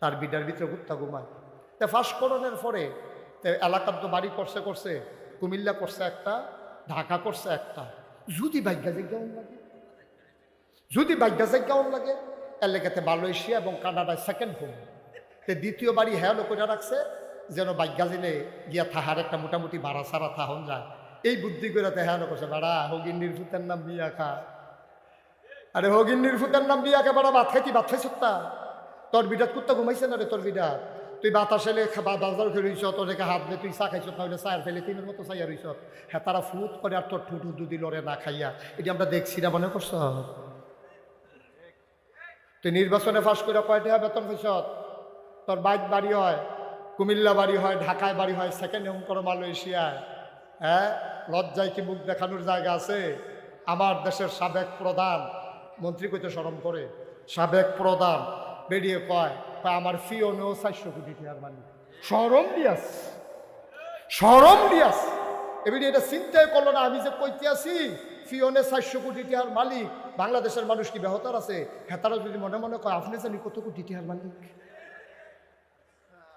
তার বিডার ভিতরে কুত্তা ঘুমায়। তা ফাঁসকরণের পরে এলাকার তো বাড়ি করছে করছে, কুমিল্লা করছে একটা, ঢাকা করছে একটা। যদি ভাগ্যা কেমন লাগে। যদি ভাগ্যা কেমন লাগে এলাকাতে মালয়েশিয়া এবং কানাডায় সেকেন্ড হোম তে দ্বিতীয় বাড়ি হ্যাঁ করে রাখছে, যেন জিলে গিয়া থাহার একটা মোটামুটি ভাড়া সারা থাহন যায়। এই বুদ্ধি করে তে হ্যাঁ করছে, বেড়া হগিন নির্ভূতের নাম বিয়া খা। আরে হগিন নির্ভূতের নাম বিয়াকে বেড়া, ভাত খাইতি, ভাত খাইছ তোর বিরাট কুত্তা ঘুমাইছে না রে তোর বিরাট তুই বাতাস এলে বাজার খেয়ে রইছ, তোর রেখে হাত দিয়ে তুই চা খাইছ, তাহলে চায়ের ফেলে তিনের মতো চাইয়া রইছ। হ্যাঁ তারা ফুট করে আর তোর ঠুটু দুদি লড়ে না খাইয়া। এটি আমরা দেখছি না, মনে করছ? তুই নির্বাচনে ফাঁস করে কয়টা বেতন পাইছ? তোর বাইক বাড়ি হয়, কুমিল্লা বাড়ি হয়, ঢাকায় বাড়ি হয় সেকেন্ড হোম করো মালয়েশিয়ায়। হ্যাঁ লজ্জায় কি মুখ দেখানোর জায়গা আছে? আমার দেশের সাবেক প্রধান, মন্ত্রী কইতে স্মরণ করে। সাবেক প্রধান বেরিয়ে কয়, তা আমার ফিও নেও চারশো কোটি টাকার মালিক। সরম দিয়াস সরম দিয়াস। এবারে এটা চিন্তাই করল না, আমি যে কইতে আছি ফিওনে চারশো কোটি টাকার মালিক, বাংলাদেশের মানুষ কি বেহতার আছে? হেতারা যদি মনে মনে কয়, আপনি জানি কত কোটি টাকার মালিক?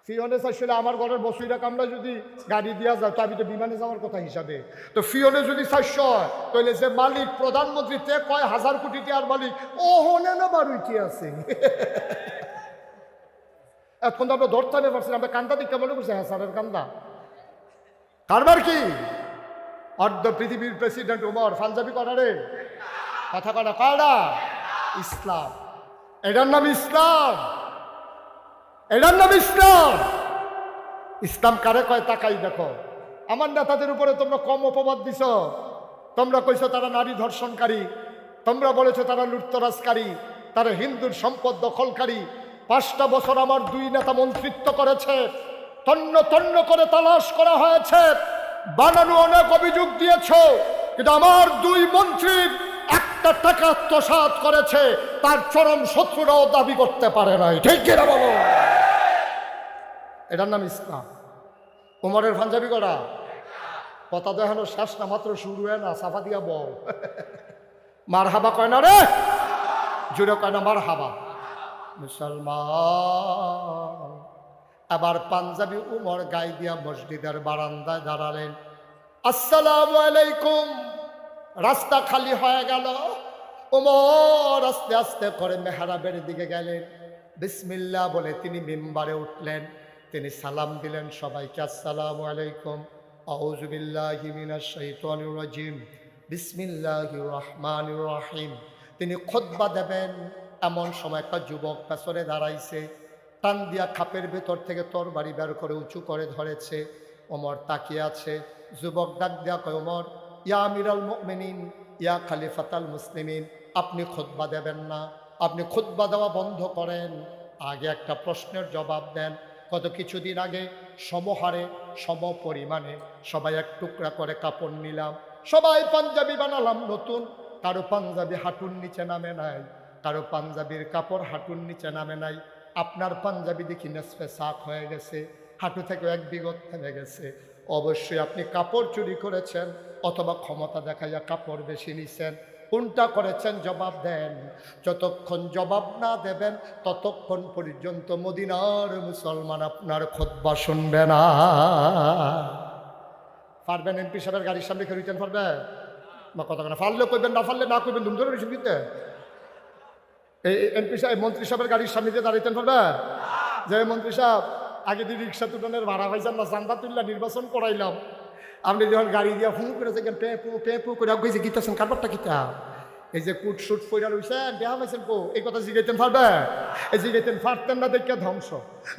ফিওনে চাইছিল আমার ঘরের বসুইরা কামলা যদি গাড়ি দিয়া যায়, তো আমি তো বিমানে যাওয়ার কথা হিসাবে। তো ফিওনে যদি হয়, তাহলে যে মালিক, প্রধানমন্ত্রী তে কয় হাজার কোটি টাকার মালিক ও হনে না বারুইটি আছে। এখন তো আমরা ধরতে পারছি আমরা কান্দা দিকে মনে করছি হ্যাঁ স্যারের কান্দা। কারবার কি? অর্ধ পৃথিবীর প্রেসিডেন্ট উমর পাঞ্জাবি করারে কথা কটা কয়টা ইসলাম। এটার নাম ইসলাম। এটার নাম ইসলাম ইসলাম কারে কয় তাকাই দেখো। আমার নেতাদের উপরে তোমরা কম অপবাদ দিছ। তোমরা কইছো তারা নারী ধর্ষণকারী। তোমরা বলেছ তারা লুটতরাজকারী। তারা হিন্দুর সম্পদ দখলকারী। পাঁচটা বছর আমার দুই নেতা মন্ত্রিত্ব করেছে। তন্ন তন্ন করে তালাশ করা হয়েছে। বানানো অনেক অভিযোগ দিয়েছ। কিন্তু আমার দুই মন্ত্রীর একটা টাকা আত্মসাৎ করেছে। তার চরম শত্রুরাও দাবি করতে পারে নাই। ঠিক কিনা বলো? এটার নাম ইসলাম। উমরের পাঞ্জাবি করা কথা দেখানো শেষ না, মাত্র শুরু হয় না, সাফা দিয়া বল। মার হাবা কয় না রে? জুড়ে কয় না মার হাবা মুসলমান, আবার পাঞ্জাবি উমর গাই দিয়া মসজিদের বারান্দায় দাঁড়ালেন। আসসালাম আলাইকুম, রাস্তা খালি হয়ে গেল। উমর আস্তে আস্তে করে মেহরাবের দিকে গেলেন। বিসমিল্লা বলে তিনি মেম্বারে উঠলেন। তিনি সালাম দিলেন সবাইকে, আসসালামু আলাইকুম। আউজুবিল্লাহি মিনাশ শাইতানির রাজিম। বিসমিল্লাহির রহমানির রহিম। তিনি খোদবা দেবেন। এমন সময় একটা যুবক পেছনে দাঁড়াইছে। টান দিয়া খাপের ভেতর থেকে তোর বাড়ি বের করে উঁচু করে ধরেছে। ওমর তাকিয়ে আছে। যুবক ডাক দিয়া কয়, ওমর, ইয়া আমিরাল মুমিনিন, ইয়া খালিফাতাল মুসলিমিন, আপনি খুতবা দেবেন না। আপনি খুতবা দেওয়া বন্ধ করেন। আগে একটা প্রশ্নের জবাব দেন। কত কিছুদিন আগে সমহারে সম পরিমাণে সবাই এক টুকরা করে কাপড় নিলাম। সবাই পাঞ্জাবি বানালাম নতুন। কারও পাঞ্জাবি হাঁটুর নিচে নামে নাই, কারও পাঞ্জাবির কাপড় হাঁটুর নিচে নামে নাই। আপনার পাঞ্জাবি দেখি নেসফে সাক হয়ে গেছে, হাঁটু থেকে এক বিগত থেমে গেছে। অবশ্যই আপনি কাপড় চুরি করেছেন অথবা ক্ষমতা দেখাইয়া কাপড় বেশি নিছেন। কোনটা করেছেন জবাব দেন। যতক্ষণ জবাব না দেবেন, ততক্ষণ পর্যন্ত মদিনার মুসলমান আপনার খোদবা শুনবে না। পারবেন এমপি সাহেবের গাড়ির সামনে কেউ রিটার্ন পারবে? বা কথা না। ফাললে করবেন না ফাললে না করবেন ধুম ধরে দিতে। এই এমপি সাহেব, মন্ত্রী সাহেবের গাড়ির সামনে দিয়ে দাঁড়াইতেন পারবে? যে মন্ত্রী সাহেব, আগে দিয়ে রিক্সা তুলনের ভাড়া পাইছেন না চান্দা তুললা নির্বাচন করাইলাম। আপনি যখন গাড়ি দিয়ে ফোন করে পেঁপু পেপু করে গেছে গীতাছেন কারবারটা কিতা এই যে কুট শুট ফইরা রইছেন দেহা পাইছেন কো? এই কথা জিগাইতেন পারবে এই জিগাইতেন ফাটতেন না দেখে ধ্বংস।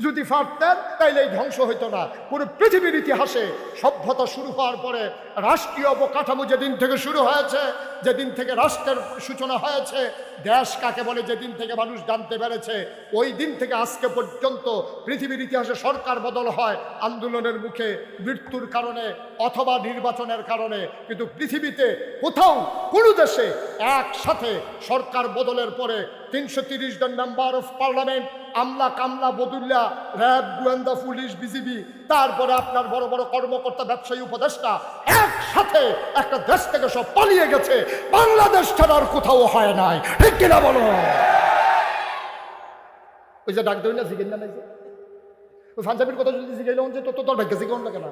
যদি ফাটতেন তাইলে এই ধ্বংস হইতো না। পুরো পৃথিবীর ইতিহাসে সভ্যতা শুরু হওয়ার পরে রাষ্ট্রীয় অবকাঠামো যেদিন থেকে শুরু হয়েছে, যেদিন থেকে রাষ্ট্রের সূচনা হয়েছে, দেশ কাকে বলে যেদিন থেকে মানুষ জানতে পেরেছে, ওই দিন থেকে আজকে পর্যন্ত পৃথিবীর ইতিহাসে সরকার বদল হয় আন্দোলনের মুখে, মৃত্যুর কারণে অথবা নির্বাচনের কারণে। কিন্তু পৃথিবীতে কোথাও কোনো দেশে একসাথে সরকার বদলের পরে তিনশো তিরিশ জন মেম্বার অফ পার্লামেন্ট আমলা কামলা বদুল্লা র্যাব, গোয়েন্দা, পুলিশ, বিজিবি, তারপরে আপনার বড় বড় কর্মকর্তা, ব্যবসায়ী, উপদেষ্টা একসাথে একটা দেশ থেকে সব পালিয়ে গেছে। বাংলাদেশ ছাড়া আর কোথাও হয় নাই। ঠিক কিনা বলো? ওই যে ডাক দেবেন না, জিগেন না যে? ওই পাঞ্জাবির কথা যদি জিগাইল যে তো তোর ভাগ্য জিগাউন লাগে না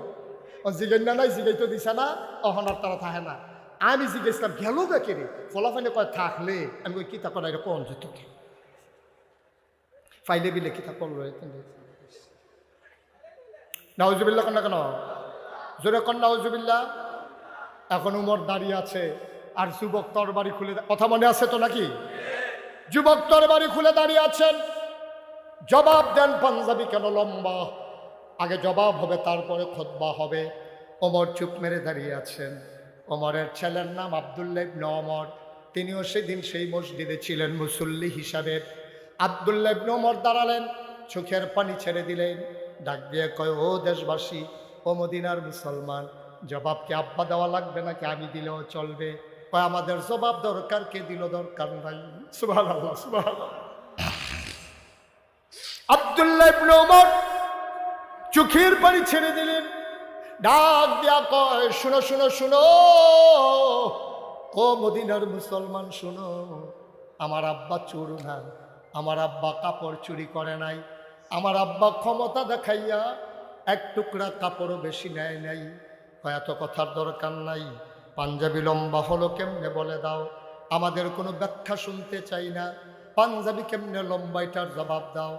ও জিগাইন না নাই জিগাই তো দিছে না অহনার তারা থাকে না। আমি জিজ্ঞেসলাম, গেল দেখে রে? ফলাফাইলে কয়, থাকলে। আমি ওই কিতা করা এটা কোন যেত ফাইলে বিলে কিতা করল নাউজুবিল্লা কেন কেন? জোরে কন নাউজুবিল্লা এখন উমর দাঁড়িয়ে আছে, আর যুবক তরবারি খুলে কথা মনে আছে তো নাকি? যুবক তরবারি খুলে দাঁড়িয়ে আছেন। জবাব দেন পাঞ্জাবি কেন লম্বা? আগে জবাব হবে, তারপরে খোদবা হবে। ওমর চুপ মেরে দাঁড়িয়ে আছেন। ওমরের ছেলের নাম আবদুল্লাহ ইবনে ওমর। তিনিও সেদিন সেই মসজিদে ছিলেন মুসল্লি হিসাবে। আবদুল্লাহ ইবনে ওমর দাঁড়ালেন, চোখের পানি ছেড়ে দিলেন। ডাক দিয়ে কয়, ও দেশবাসী, ও মদিনার মুসলমান জবাবকে আব্বা দেওয়া লাগবে নাকি আমি দিলেও চলবে? কয়, আমাদের জবাব দরকার, কে দিল দরকার নাই। আবদুল্লাহ ওমর চোখের পানি ছেড়ে দিলেন। ডাক দিয়া কয়, শুনো শুনো শুনো। ও মদিনার মুসলমান, শুনো। আমার আব্বা চোর না, আমার আব্বা কাপড় চুরি করে নাই। আমার আব্বা ক্ষমতা দেখাইয়া এক টুকরা কাপড়ও বেশি নেয় নাই। এত কথার দরকার নাই। পাঞ্জাবি লম্বা হলো কেমনে বলে দাও? আমাদের কোনো ব্যাখ্যা শুনতে চাই না। পাঞ্জাবি কেমনে লম্বা, এটার জবাব দাও।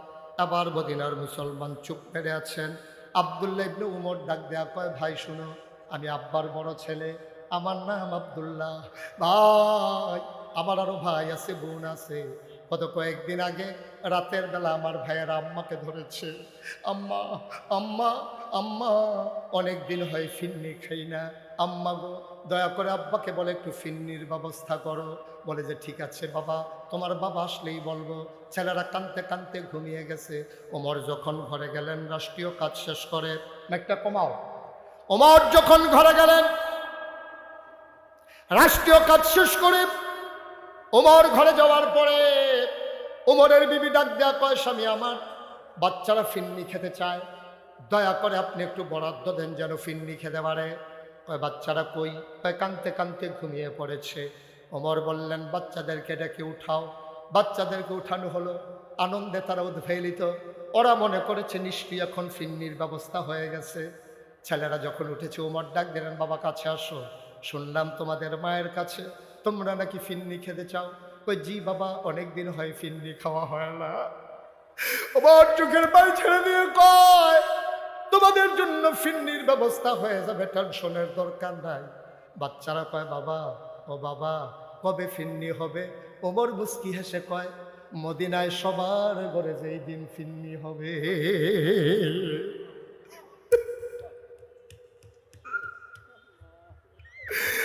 আবার মদিনার মুসলমান চুপ মেরে আছেন। আবদুল্লাহ ইবনে উমর ডাক দেয়া কয়, ভাই, শুনো, আমি আব্বার বড় ছেলে। আমার নাম আবদুল্লাহ। ভাই, আমার আরও ভাই আছে, বোন আছে। গত কয়েকদিন আগে রাতের বেলা আমার ভাইয়ের আম্মাকে ধরেছে। আম্মা আম্মা আম্মা অনেক দিন হয় ফিন্নি খাই না। আম্মা গো, দয়া করে আব্বাকে বলে একটু ফিন্নির ব্যবস্থা করো। বলে যে, ঠিক আছে বাবা, তোমার বাবা আসলেই বলব। ছেলেরা কানতে কানতে ঘুমিয়ে গেছে। ওমর যখন ঘরে গেলেন, রাষ্ট্রীয় কাজ শেষ করে একটা কমাও। ওমর যখন ঘরে গেলেন, রাষ্ট্রীয় কাজ শেষ করে, ওমর ঘরে যাওয়ার পরে ওমরের বিবি ডাক দেয়া কয়, স্বামী আমার, বাচ্চারা ফিন্নি খেতে চায়। দয়া করে আপনি একটু বরাদ্দ দেন যেন ফিন্নি খেতে পারে। কয়, বাচ্চারা কই? কয়, কানতে কানতে ঘুমিয়ে পড়েছে। ওমর বললেন, বাচ্চাদেরকে ডেকে উঠাও। বাচ্চাদেরকে উঠানো হলো। আনন্দে তারা উদ্ভেলিত। ওরা মনে করেছে নিশ্চয়ই এখন ফিন্নির ব্যবস্থা হয়ে গেছে। ছেলেরা যখন উঠেছে, ওমর, ডাক দিলেন, বাবা, কাছে আসো। শুনলাম তোমাদের মায়ের কাছে। তোমরা নাকি ফিন্নি খেতে চাও? ওই জি, বাবা, অনেক দিন হয় ফিন্নি খাওয়া হয় না। ওমর চোখের পানি ছেড়ে দিয়ে কয়, তোমাদের জন্য ফিন্নির ব্যবস্থা হয়ে যাবে, টেনশনের দরকার নাই। বাচ্চারা কয়, বাবা, ও বাবা কবে ফিন্নি হবে? ওমর মুস্কি হেসে কয়, মদিনায় সবার ঘরে যেই দিন ফিন্নি হবে।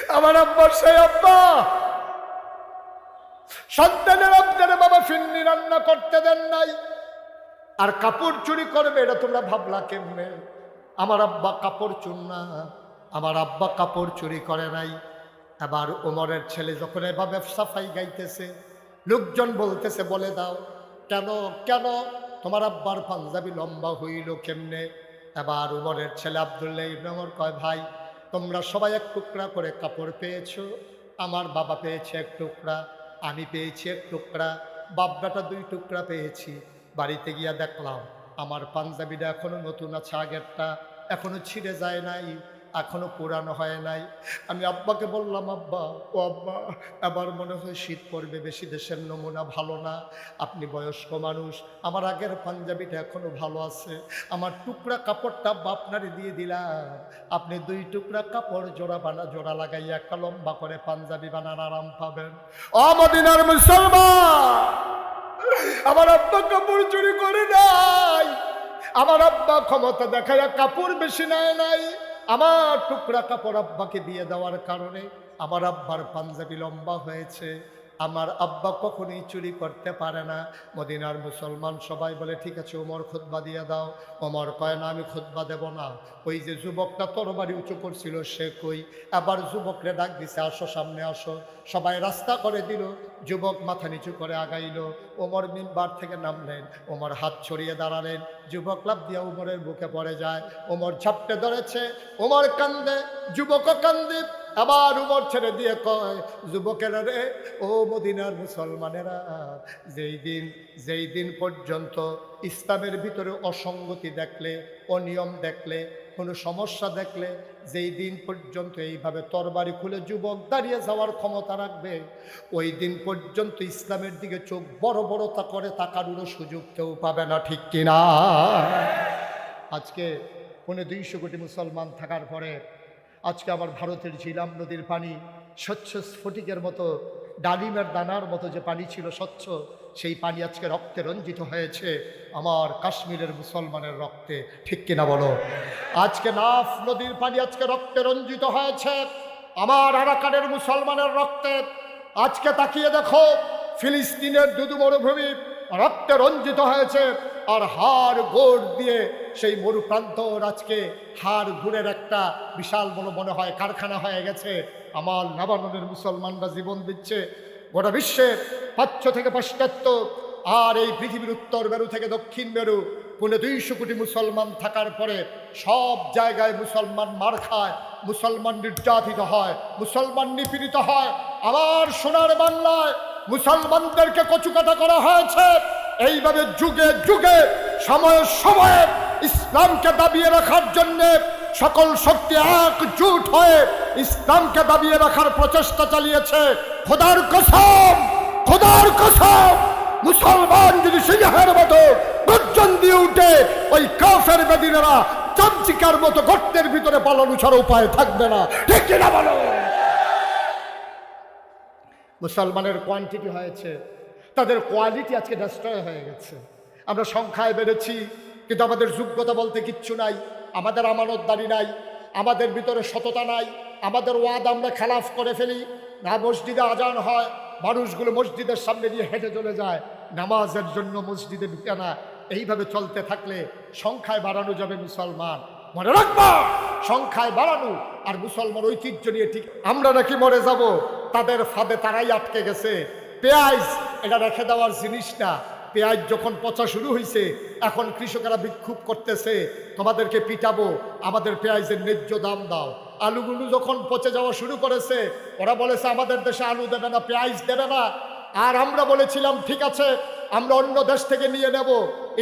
আমার আব্বার সেই আব্বা। সন্তানের আপনারা বাবা ফিন্নি রান্না করতে দেন নাই। আর কাপড় চুরি করবে, এটা তোমরা ভাবলা কেমনে? আমার আব্বা কাপড় চুর না। আমার আব্বা কাপড় চুরি করে নাই। এবার ওমরের ছেলে যখন এভাবে সাফাই গাইতেছে, লোকজন বলতেছে, বলে দাও, কেন কেন তোমার আব্বার পাঞ্জাবি লম্বা হইল কেমনে? এবার উমরের ছেলে আবদুল্লাহ ইবনে কয়, ভাই, তোমরা সবাই এক টুকরা করে কাপড় পেয়েছ, আমার বাবা পেয়েছে এক টুকরা, আমি পেয়েছি এক টুকরা বাব্বাটা দুই টুকরা পেয়েছি। বাড়িতে গিয়া দেখলাম, আমার পাঞ্জাবিটা এখনও নতুন আছে, আগেরটা এখনও ছিঁড়ে যায় নাই। এখনও পুরানো হয় নাই। আমি আব্বাকে বললাম, আব্বা, ও আব্বা এবার মনে হয় শীত পড়বে, বেশি দেশের নমুনা ভালো না। আপনি বয়স্ক মানুষ, আমার আগের পাঞ্জাবিটা এখনও ভালো আছে। আমার টুকরা কাপড়টা আব্বা আপনারে দিয়ে দিলাম। আপনি দুই টুকরা কাপড় জোড়া বানা, জোড়া লাগাইয়া একটা লম্বা করে পাঞ্জাবি বানার আরাম পাবেন। অমদিনার মুসলমান, আমার আব্বা কাপড় চুরি করে নাই। আমার আব্বা ক্ষমতা দেখায় কাপড় বেশি নেয় নাই। আমার টুকরা কাপড় আব্বাকে দিয়ে দেওয়ার কারণে আমার আব্বার পাঞ্জাবি লম্বা হয়েছে। আমার আব্বা কখনোই চুরি করতে পারে না। মদিনার মুসলমান সবাই বলে, ঠিক আছে, ওমর খুতবা দিয়ে দাও। ওমর কয়, না, আমি খুতবা দেব না। ওই যে যুবকটা তরবারি উঁচু করছিল, সে কই আবার যুবকরে ডাক দিছে, আসো, সামনে আসো। সবাই রাস্তা করে দিল, যুবক মাথা নিচু করে আগাইল। ওমর মিম্বার থেকে নামলেন, ওমর হাত ছড়িয়ে দাঁড়ালেন। যুবক লাভ দিয়ে ওমরের বুকে পড়ে যায়। ওমর ঝাপটে ধরেছে, ওমর কান্দে, যুবকও কান্দে। আবার উমর ছেড়ে দিয়ে কয়, যুবকেরা রে, ও মদিনার মুসলমানেরা, যেই দিন যেই দিন পর্যন্ত ইসলামের ভিতরে অসঙ্গতি দেখলে, অনিয়ম দেখলে, কোনো সমস্যা দেখলে, যেই দিন পর্যন্ত এইভাবে তরবারি খুলে যুবক দাঁড়িয়ে যাওয়ার ক্ষমতা রাখবে, ওই দিন পর্যন্ত ইসলামের দিকে চোখ বড় বড়তা করে তাকারুরও সুযোগ কেউ পাবে না, ঠিক কিনা? আজকে পৌনে দুইশো কোটি মুসলমান থাকার পরে আজকে আবার ভারতের ঝিলাম নদীর পানি স্বচ্ছ স্ফটিকের মতো, ডালিমের দানার মতো যে পানি ছিল স্বচ্ছ, সেই পানি আজকে রক্তে রঞ্জিত হয়েছে আমার কাশ্মীরের মুসলমানের রক্তে। ঠিক কিনা বলো? আজকে নাফ নদীর পানি আজকে রক্তে রঞ্জিত হয়েছে আমার আরাকানের মুসলমানের রক্তে। আজকে তাকিয়ে দেখো, ফিলিস্তিনের দুদু মরুভূমি রক্তে রঞ্জিত হয়েছে। আর হাড় গোড় দিয়ে সেই মরু প্রান্তর আজকে হাড় ঘুরের একটা বিশাল বড় মনে হয় কারখানা হয়ে গেছে। আমার নাবাননের মুসলমানরা জীবন দিচ্ছে গোটা বিশ্বের পাচ্য থেকে পাশ্চাত্য আর এই পৃথিবীর উত্তর মেরু থেকে দক্ষিণ মেরু, পুনে দুইশো কোটি মুসলমান থাকার পরে সব জায়গায় মুসলমান মার খায়, মুসলমান নির্যাতিত হয়, মুসলমান নিপীড়িত হয়। আবার সোনার বাংলায় মুসলমানদেরকে কচুকাটা করা হয়েছে। এইভাবে যুগে যুগে, সময়ে সময়ে ইসলামকে দাবিয়ে রাখার জন্য সকল শক্তি একজুট হয়ে ইসলামকে দাবিয়ে রাখার প্রচেষ্টা চালিয়েছে। খোদার কসম খোদার কসম, মুসলমান যদি সিংহের মতো গর্জন দিয়ে উঠে, ওই কাফের বেদিনেরা চামচিকার মতো গর্তের ভিতরে পালানো ছাড়া উপায় থাকবে না। ঠিক কিনা বলো? মুসলমানের কোয়ান্টিটি হয়েছে তাদের কোয়ালিটি আজকে ডিস্ট্রয় হয়ে গেছে। আমরা সংখ্যায় বেড়েছি, কিন্তু আমাদের যোগ্যতা বলতে কিচ্ছু নাই, আমাদের আমানতদারি নাই, আমাদের ভিতরে সততা নাই, আমাদের ওয়াদ আমরা খেলাফ করে ফেলি। না মসজিদে আজান হয়, মানুষগুলো মসজিদের সামনে দিয়ে হেঁটে চলে যায়, নামাজের জন্য মসজিদে ঢুকে না। এইভাবে চলতে থাকলে সংখ্যায় বাড়ানো যাবে মুসলমান। মনে রাখবা, সংখ্যায় বাড়ানো আর মুসলমান ঐতিহ্য নিয়ে ঠিক আমরা নাকি মরে যাব, তাদের ফাঁদে তারাই আটকে গেছে। পেঁয়াজ এটা রেখে দেওয়ার জিনিস না। পেঁয়াজ যখন পচা শুরু হয়েছে এখন কৃষকেরা বিক্ষোভ করতেছে, তোমাদেরকে পিটাবো, আমাদের পেঁয়াজের ন্যায্য দাম দাও। আলুগুলো যখন পচে যাওয়া শুরু করেছে, ওরা বলেছে, আমাদের দেশে আলু দেবে না, পেঁয়াজ দেবে না। আর আমরা বলেছিলাম, ঠিক আছে, আমরা অন্য দেশ থেকে নিয়ে নেব।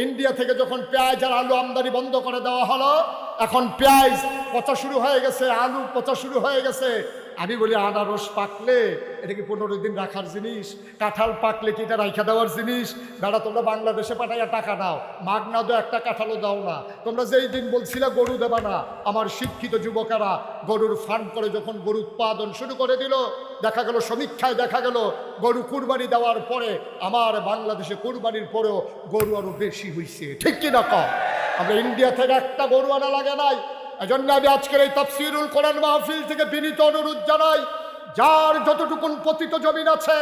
ইন্ডিয়া থেকে যখন পেঁয়াজ আর আলু আমদানি বন্ধ করে দেওয়া হলো, এখন পেঁয়াজ পচা শুরু হয়ে গেছে, আলু পচা শুরু হয়ে গেছে। আমি বলি আনারস পাকলে এটা কি পনেরো দিন রাখার জিনিস? কাঁঠাল পাকলে কি এটা রাইখা দেওয়ার জিনিস? দাদা তোমরা বাংলাদেশে পাঠাইয়া টাকা দাও। মাগ না দাও, একটা কাঁঠালও দাও না। তোমরা যেই দিন বলছিলে গরু দেবা না, আমার শিক্ষিত যুবকেরা গরুর ফার্ম করে যখন গরু উৎপাদন শুরু করে দিল, দেখা গেল, সমীক্ষায় দেখা গেল, গরু কুরবানি দেওয়ার পরে, আমার বাংলাদেশে কুরবানির পরেও গরু আরও বেশি হয়েছে ঠিক কিনা কম আমরা ইন্ডিয়া থেকে একটা গরু আনা লাগে নাই। এজন্য আমি আজকের এই তফসিরুল কোরআন মাহফিল থেকে বিনীত অনুরোধ জানাই, যার যতটুকুন পতিত জমিন আছে,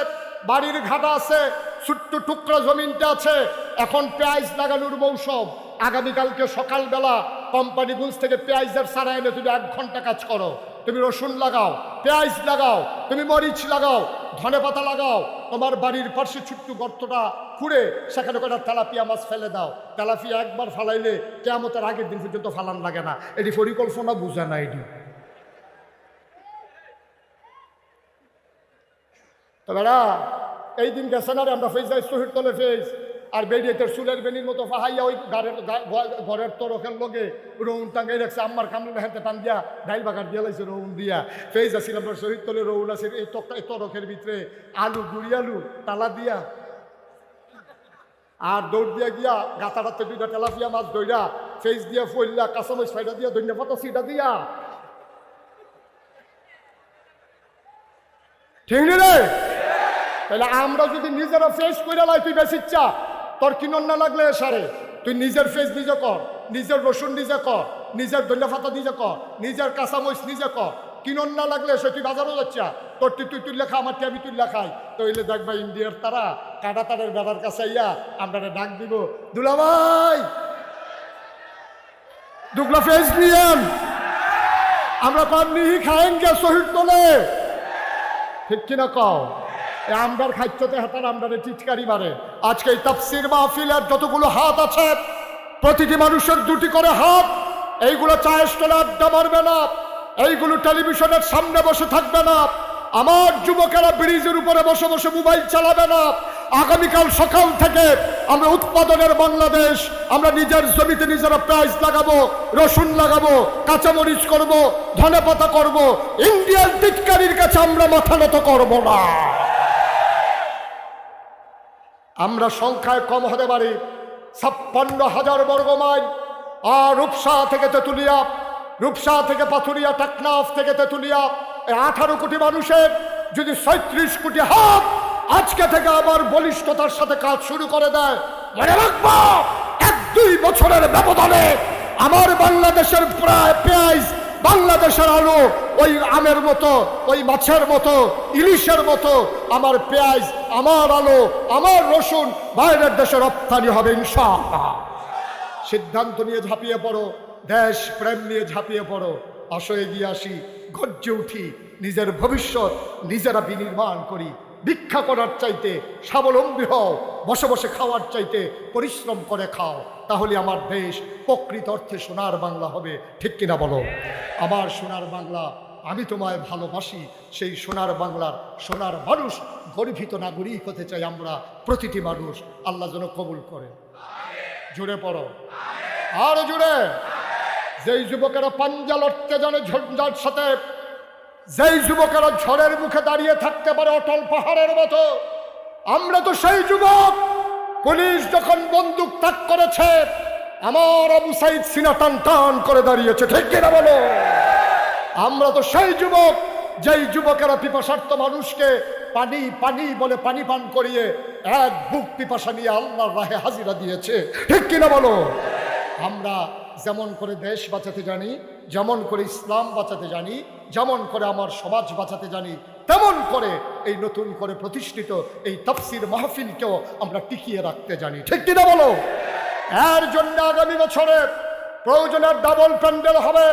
বাড়ির ঘাটা আছে, ছোট্ট টুকরা জমিনটা আছে, এখন পেঁয়াজ লাগানোর মৌসুম। আগামীকালকে সকালবেলা কোম্পানিগঞ্জ থেকে পেঁয়াজের সারা এনে তুমি এক ঘণ্টা কাজ করো। তুমি রসুন লাগাও, পেঁয়াজ লাগাও, তুমি মরিচ লাগাও ধনে পাতা লাগাও তোমার বাড়ির পাশে ছোট্ট গর্তটা খুঁড়ে সেখানে কটা তেলাপিয়া মাছ ফেলে দাও। তেলাপিয়া একবার ফালাইলে কেমতের আগের দিন পর্যন্ত ফালান লাগে না। এটি পরিকল্পনা বুঝে না এটি। তো বেড়া, এই দিন গেছে না রে, আমরা ফেস যাই, শহীদ তলে ফেস আর বেরিয়ে তোর চুলের বেনির মতো ফাহাইয়া ওই ঘরের ঘরের তরকের লগে রৌন টাঙ্গাই রাখছে। আম্মার কামড়ে হেঁটে টান দিয়া ডাইল বাগার দিয়া লাইছে রৌন দিয়া। ফেজ আছিল আমরা শহীদ তলে রৌন আছে এই তক- এই তরকের ভিতরে আলু, গুড়ি আলু, তালা দিয়া। আর দৌড় দিয়া গিয়া গাতাটাতে দুইটা তেলাপিয়া মাছ দইরা ফেস দিয়া ফইল্লা কাঁচামচ ফাইটা দিয়া ধন্য পাতা সিটা দিয়া। ঠিক রে? তাহলে আমরা যদি নিজেরা ফেস করে লাই, তুই বেশি ইচ্ছা তোর কিনন না লাগলে সারে? তুই নিজের ফেস নিজে কর, নিজের রসুন নিজে কর, নিজের ধন্য পাতা নিজে কর, নিজের কাঁচামরিচ নিজে কর। কিনন না লাগলে সে তুই বাজারও যাচ্ছা? তোর তুই তুই লেখা আমার আমি তুই লেখাই তো হইলে দেখবা ইন্ডিয়ার তারা, কাটা তারের বেড়ার কাছে ইয়া আমরা ডাক দিব দুলাভাই দুগলা ফেস নিয়েন। আমরা কম নিহি খায়েঙ্গে শহীদ তোলে। ঠিক কিনা কও? এই আমরার খাদ্যতে হাতার আমরারে টিটকারি মারে। আজকে এই তাফসির মাহফিলের যতগুলো হাত আছে, প্রতিটি মানুষের দুটি করে হাত, এইগুলো চায়ের স্টলে আড্ডা মারবে না, এইগুলো টেলিভিশনের সামনে বসে থাকবে না, আমার যুবকেরা ব্রিজের উপরে বসে বসে মোবাইল চালাবে না। আগামীকাল সকাল থেকে আমরা উৎপাদনের বাংলাদেশ, আমরা নিজের জমিতে নিজেরা পেঁয়াজ লাগাবো, রসুন লাগাবো, কাঁচামরিচ করব ধনে পাতা করব, ইন্ডিয়ান টিটকারির কাছে আমরা মাথা নত করব না। আমরা সংখ্যায় কম হতে পারি। ছাপ্পান্ন হাজার বর্গ মাইল। আর রূপসা থেকে তেতুলিয়া, রূপসা থেকে পাথুরিয়া, টেকনাফ থেকে তেতুলিয়া, এই আঠারো কোটি মানুষের যদি সৈত্রিশ কোটি হাত আজকে থেকে আবার বলিষ্ঠতার সাথে কাজ শুরু করে দেয়। মনে রাখব, এক দুই বছরের ব্যবধানে আমার বাংলাদেশের প্রায় পেঁয়াজ বাংলাদেশের আলো ওই আমের মতো, ওই মাছের মতো, ইলিশের মতো, আমার পেঁয়াজ, আমার আলো, আমার রসুন বাইরের দেশে রপ্তানি হবে ইনশাআল্লাহ। সিদ্ধান্ত নিয়ে ঝাঁপিয়ে পড়ো, দেশ প্রেম নিয়ে ঝাঁপিয়ে পড়ো, আসো এগিয়ে আসি, গর্জে উঠি, নিজের ভবিষ্যৎ নিজেরা বিনির্মাণ করি। ভিক্ষা করার চাইতে স্বাবলম্বী হও, বসে বসে খাওয়ার চাইতে পরিশ্রম করে খাও, তাহলে আমার দেশ প্রকৃত অর্থে সোনার বাংলা হবে। ঠিক কিনা বলো? আমার সোনার বাংলা আমি তোমায় ভালোবাসি, সেই সোনার বাংলার সোনার মানুষ, গর্বিত নাগরিক হতে চাই আমরা প্রতিটি মানুষ। আল্লাহ যেন কবুল করে। জুড়ে পড়ো। আরও জুড়ে যেই যুবকেরা পাঞ্জা লড়তে জানে ঝঞ্ঝার সাথে যেই যুবকেরা ঝড়ের মুখে দাঁড়িয়ে থাকতে পারে অটল পাহাড়ের মতো, আমরা তো সেই যুবক। পুলিশ যখন বন্দুক তাক করেছে, আমার আবু সাইদ সিনা টান টান করে দাঁড়িয়েছে, ঠিক কিনা বলো? আমরা তো সেই যুবক, যেই যুবকেরা পিপাসার্থ মানুষকে পানি পানি বলে পানি পান করিয়ে এক বুক পিপাসা নিয়ে আল্লাহর রাহে হাজিরা দিয়েছে, ঠিক কিনা বলো? আমরা যেমন করে দেশ বাঁচাতে জানি, যেমন করে ইসলাম বাঁচাতে জানি, যেমন করে আমার সমাজ বাঁচাতে জানি, তেমন করে এই নতুন করে প্রতিষ্ঠিত এই তফসির মাহফিলকেও আমরা টিকিয়ে রাখতে জানি। ঠিক কিনা বলো? এর জন্য আগামী বছরে প্রয়োজনের ডাবল প্যান্ডেল হবে।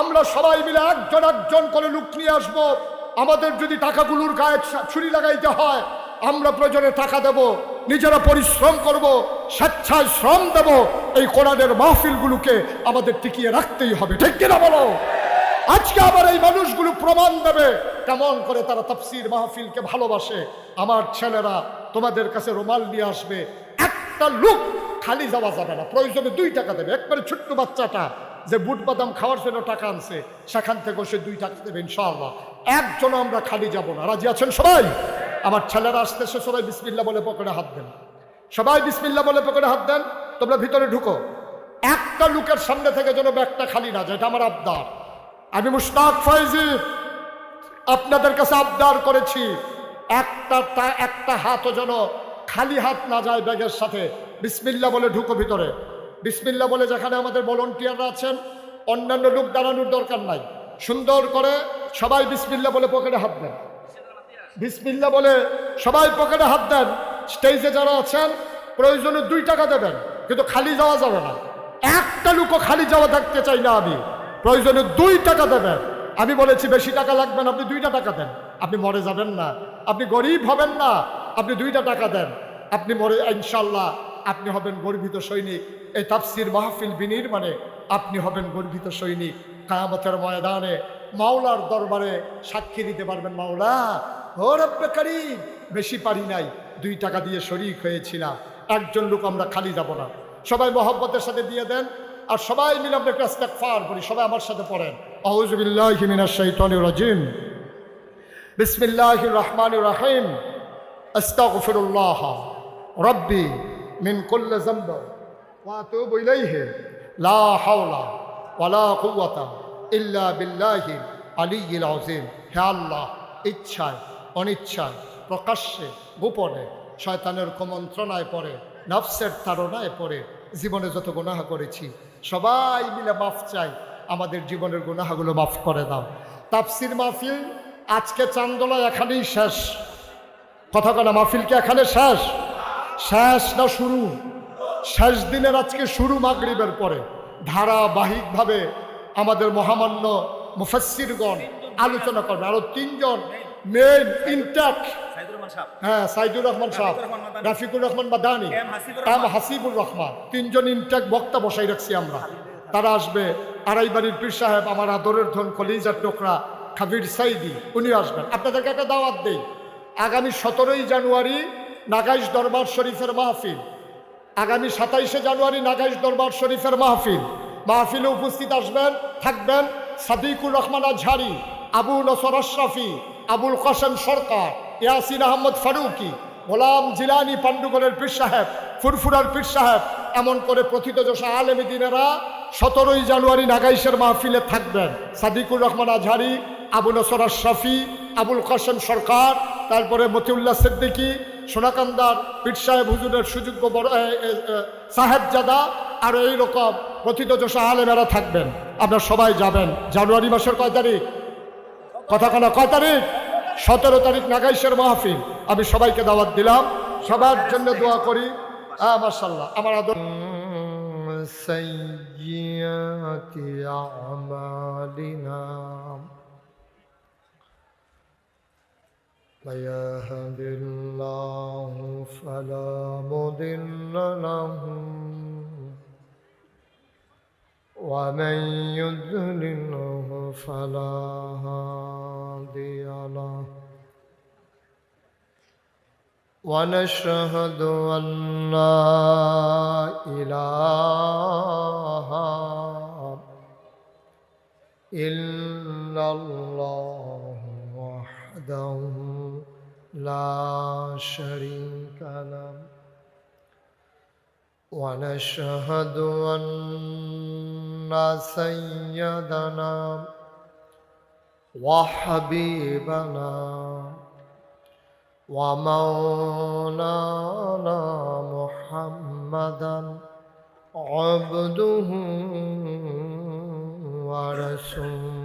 আমরা সবাই মিলে একজন একজন করে লুক নিয়ে আসব। আমাদের যদি টাকাগুলোর গায়ে ছুরি লাগাইতে হয় আমরা প্রয়োজনে টাকা দেব, নিজেরা পরিশ্রম করব, স্বেচ্ছায় শ্রম দেব, এই কোরআনের মাহফিলগুলোকে আমাদের টিকিয়ে রাখতেই হবে। ঠিক কিনা বলো? আজকে আবার এই মানুষগুলো প্রমাণ দেবে কেমন করে তারা তফসির মাহফিলকে ভালোবাসে। আমার ছেলেরা, তোমাদের কাছে রুমাল নিয়ে আসবে, একটা লোক খালি যাওয়া যাবে না, প্রয়োজনে দুই টাকা দেবে। একবারে ছোট্ট বাচ্চাটা যে বুট বাদাম খাওয়ার জন্য টাকা আনছে, সেখান থেকে সে দুই টাকা দেবে, ইনশাআল্লাহ। একজন আমরা খালি যাব না। রাজি আছেন সবাই? আমার ছেলেরা আসতেছে সবাই বিসমিল্লা বলে পকেটে হাত দেন। সবাই বিসমিল্লা বলে পকেটে হাত দেন, তোমরা ভিতরে ঢুকো। একটা লোকের সামনে থেকে যেন ব্যাগটা খালি না যায়, এটা আমার আবদার। আমি মুশতাক ফয়জি, আপনাদের কাছে আবদার করেছি, একটা একটা হাতও যেন খালি হাত না যায় ব্যাগের সাথে। বিসমিল্লা বলে ঢুকো ভিতরে। বিসমিল্লা বলে যেখানে আমাদের ভলন্টিয়াররা আছেন, অন্যান্য লোক দাঁড়ানোর দরকার নাই। সুন্দর করে সবাই বিসমিল্লা বলে পকেটে হাত দেন। বিসমিল্লা বলে সবাই পকেটে হাত দেন। স্টেজে যারা আছেন, প্রয়োজনে দুই টাকা দেবেন, কিন্তু খালি যাওয়া যাবে না। একটা লুকো খালি যাওয়া থাকতে চাই না আমি। প্রয়োজনে দুই টাকা দেবেন। আমি বলেছি, বেশি টাকা লাগবে না, আপনি দুইটা টাকা দেন। আপনি মরে যাবেন না। আপনি গরিব হবেন না। আপনি দুইটা টাকা দেন। আপনি মরে ইনশাল্লাহ আপনি হবেন গর্বিত সৈনিক। এই তাফসির মাহফিল বিনির মানে আপনি হবেন গর্বিত সৈনিক। কায়ামতের ময়দানে মাওলার দরবারে সাক্ষী দিতে পারবেন মাওলা। ও বেশি পারি নাই, দুই টাকা দিয়ে শরিক হয়েছিলাম। একজন লোক আমরা খালি যাব না। সবাই মহব্বতের সাথে দিয়ে দেন আর সবাই মিলে আমরা একটা ফার করি, সবাই আমার সাথে পড়েন। রাজিম। বিসমিল্লাহির রহমানির রহিম। আস্তাগফিরুল্লাহ। রব্বি মিন কুল্লি যামব। ওয়া আতুবু ইলাইহি। লা হাওলা ওয়ালা কুওয়াতা ইল্লা বিল্লাহি আলিয়্যিল আযীম। হে আল্লাহ ইচ্ছায় অনিচ্ছায় প্রকাশ্যে গোপনে শয়তানের কুমন্ত্রণায় পড়ে নফসের তাড়নায় পড়ে জীবনে যত গুনাহ করেছি সবাই মিলে মাফ চাই আমাদের জীবনের গুনাহগুলো মাফ করে দাও। তাফসির মাহফিল আজকে চান্দোলা এখানেই শেষ। কথা কনা মাহফিল কি এখানে শেষ? শেষ না শুরু? শেষ দিনের আজকে শুরু মাগরিবের পরে ধারাবাহিকভাবে আমাদের মহামান্য মুফাসিরগণ আলোচনা করবে। আরও তিনজন মেন ইনট্যাক্ট হ্যাঁ সাইদুর রহমান সাহেব রাফিকুর রহমান বাদানি। এম। হাসিবুর রহমান। তিনজন ইনট্যাক্ট বক্তা বসাই রাখছি আমরা। তারা আসবে আড়াই বাড়ির পীর সাহেব আমার আদরের ধন কলিজার টোকরা খাবির সাইদি উনি আসবেন। আপনাদেরকে একটা দাওয়াত দেই। আগামী সতেরোই জানুয়ারি নাগাইশ দরবার শরীফের মাহফিল। আগামী সাতাইশে জানুয়ারি নাগাইশ দরবার শরীফের মাহফিল। মাহফিলে উপস্থিত আসবেন, থাকবেন সাদিকুর রহমান আজহারি আবু নসর আশরাফি, আবুল কাসেম সরকার, ইয়াসিন আহমদ ফারুকি, গোলাম জিলানি পাণ্ডুগলের পীর সাহেব, ফুরফুরার পীর সাহেব, এমন করে প্রথিতযশা আলেমী দিনেরা সতেরোই জানুয়ারি নাগাইশের মাহফিলে থাকবেন। সাদিকুর রহমান আজহারি আবুল নসর আশরাফি, আবুল কাসেম সরকার, তারপরে মতিউল্লাহ সিদ্দিকী সোনাকান্দার পীর সাহেব হুজুরের সুযোগ্য বড় সাহেবজাদা আর এইরকম প্রথিতযশা আলেমেরা থাকবেন আপনারা সবাই যাবেন জানুয়ারি মাসের কয় তারিখ কথা কনা কয় তারিখ সতেরো তারিখ নাগাইশের মাহফিল আমি সবাইকে দাওয়াত দিলাম সবার জন্য দোয়া করি হ্যাঁ মার্শাল্লাহ আমার আদর سيئات أعمالنا من يهد الله فلا مضل له ومن يضلله فلا هادي له ونشهد أن لا إله إلا الله وحده لا شريك له ونشهد أن سيدنا وحبيبنا ومولانا محمدا عبده ورسوله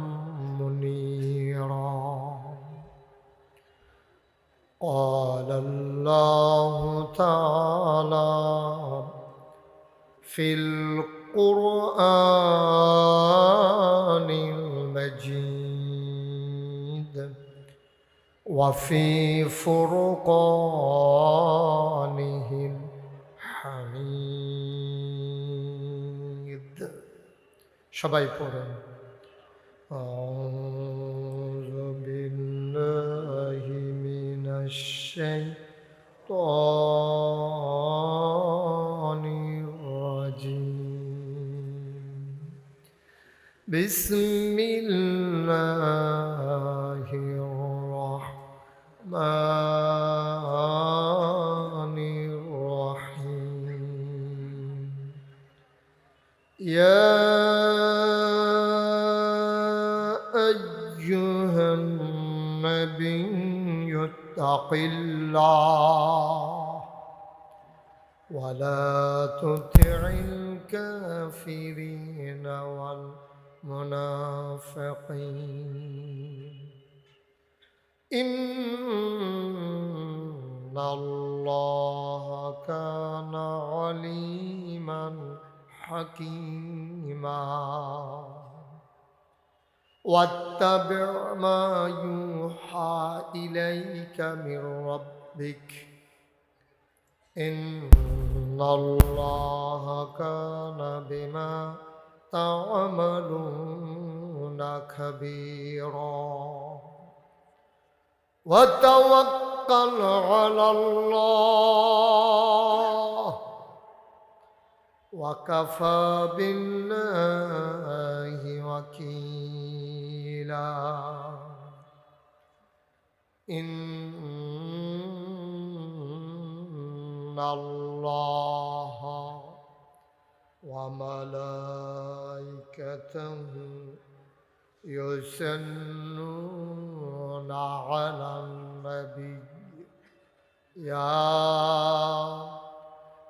في القرآن المجيد وفي فرقانه الحميد شبايكورن اتق الله. ولا تطع الكافرين والمنافقين. إن الله كان عليما حكيما. واتبع ما يوحى إليك من ربك. إن الله كان بما تعملون خبيرا وتوكل على الله. وكفى بالله وكيلا. إن الله وملائكته يسنون على النبي يا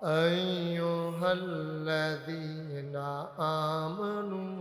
أيها الذين آمنوا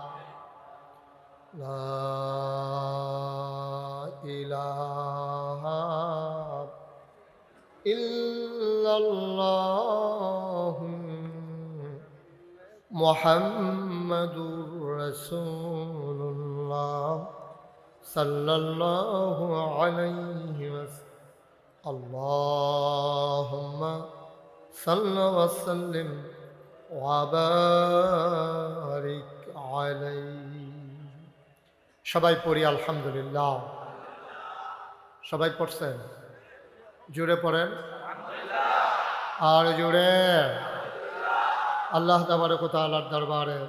لا إله إلا الله محمد رسول الله صلى الله عليه وسلم. اللهم صل وسلم وبارك عليه. সবাই পড়ি, আলহামদুলিল্লাহ। সবাই পড়ছেন? জুড়ে পড়েন। আর জুড়ে আল্লাহ তাবারক তাআলার দরবারে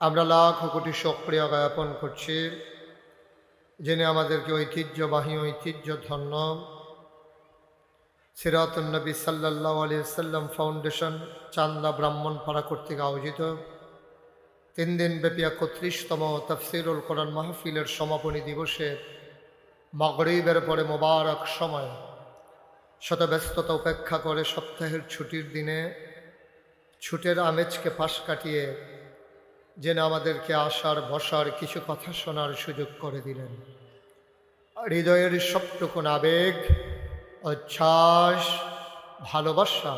আমরা লাখ কোটি সক্রিয় জ্ঞাপন করছি, যিনি আমাদেরকে ঐতিহ্যবাহী ঐতিহ্য ধন্য সিরাতুন্নবী সাল্লাহ আলী সাল্লাম ফাউন্ডেশন, চান্দা ব্রাহ্মণপাড়া কর্তৃক আয়োজিত তিন দিন ব্যাপী একত্রিশতম তফসিরুল কোরআন মাহফিলের সমাপনী দিবসে মাগরিবের পরে মোবারক সময়। শত ব্যস্ততা উপেক্ষা করে সপ্তাহের ছুটির দিনে ছুটের আমেজকে পাশ কাটিয়ে যেন আমাদেরকে আসার, বসার, কিছু কথা শোনার সুযোগ করে দিলেন। হৃদয়ের সবটুকুন আবেগ, উচ্ছ্বাস, ভালোবাসা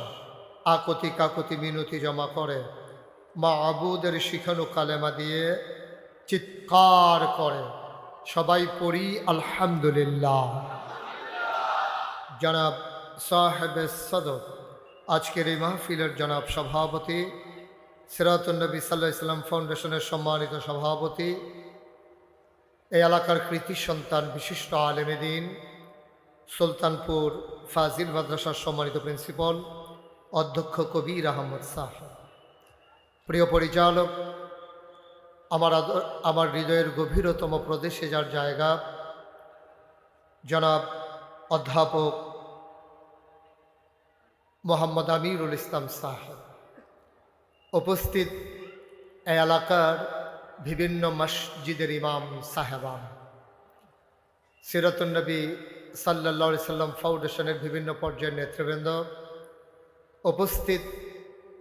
আকতি কাকতি মিনতি জমা করে মা আবুদের শিখানো কালেমা দিয়ে চিৎকার করে। সবাই পড়ি, আলহামদুলিল্লাহ। জনাব সাহেবে সদর, আজকের এই মাহফিলের জনাব সভাপতি সিরাতুন্নবী সাল্লাহ ইসলাম ফাউন্ডেশনের সম্মানিত সভাপতি, এই এলাকার কৃতি সন্তান, বিশিষ্ট আলেমেদিন সুলতানপুর ফাজিল মাদ্রাসার সম্মানিত প্রিন্সিপাল, অধ্যক্ষ কবির আহমদ শাহ প্রিয় পরিচালক, আমার আমার হৃদয়ের গভীরতম প্রদেশে যার জায়গা, জনাব অধ্যাপক মোহাম্মদ আমিরুল ইসলাম সাহেব। উপস্থিত এই এলাকার বিভিন্ন মসজিদের ইমাম সাহেবান সিরতুন্নবী সাল্লা সাল্লাম ফাউন্ডেশনের বিভিন্ন পর্যায়ের নেতৃবৃন্দ। উপস্থিত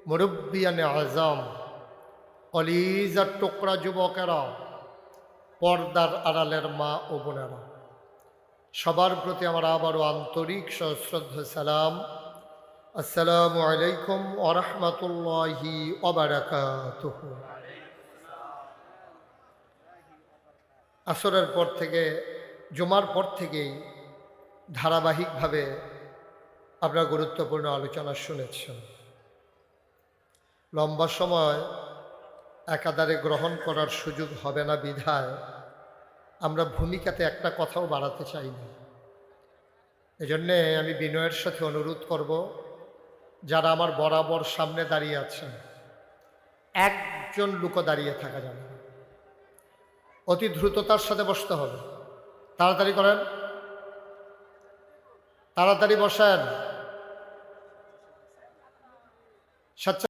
মুরব্বিয়ানে আজম কলিজার টুকরা যুবকেরা, পর্দার আড়ালের মা ও বোনেরা, সবার প্রতি আমার আবারও আন্তরিক সশ্রদ্ধ সালাম। আসসালামু আলাইকুম ওরহমতুল্লাহি ওবরাকাত আসরের পর থেকে, জমার পর থেকেই ধারাবাহিকভাবে আপনার গুরুত্বপূর্ণ আলোচনা শুনেছেন লম্বা সময় একাধারে গ্রহণ করার সুযোগ হবে না বিধায় আমরা ভূমিকাতে একটা কথাও বাড়াতে চাই না এজন্যে আমি বিনয়ের সাথে অনুরোধ করব, যারা আমার বরাবর সামনে দাঁড়িয়ে আছেন, একজন লুকো দাঁড়িয়ে থাকা যাবে অতি দ্রুততার সাথে বসতে হবে। তাড়াতাড়ি করেন। তাড়াতাড়ি বসেন। স্বেচ্ছা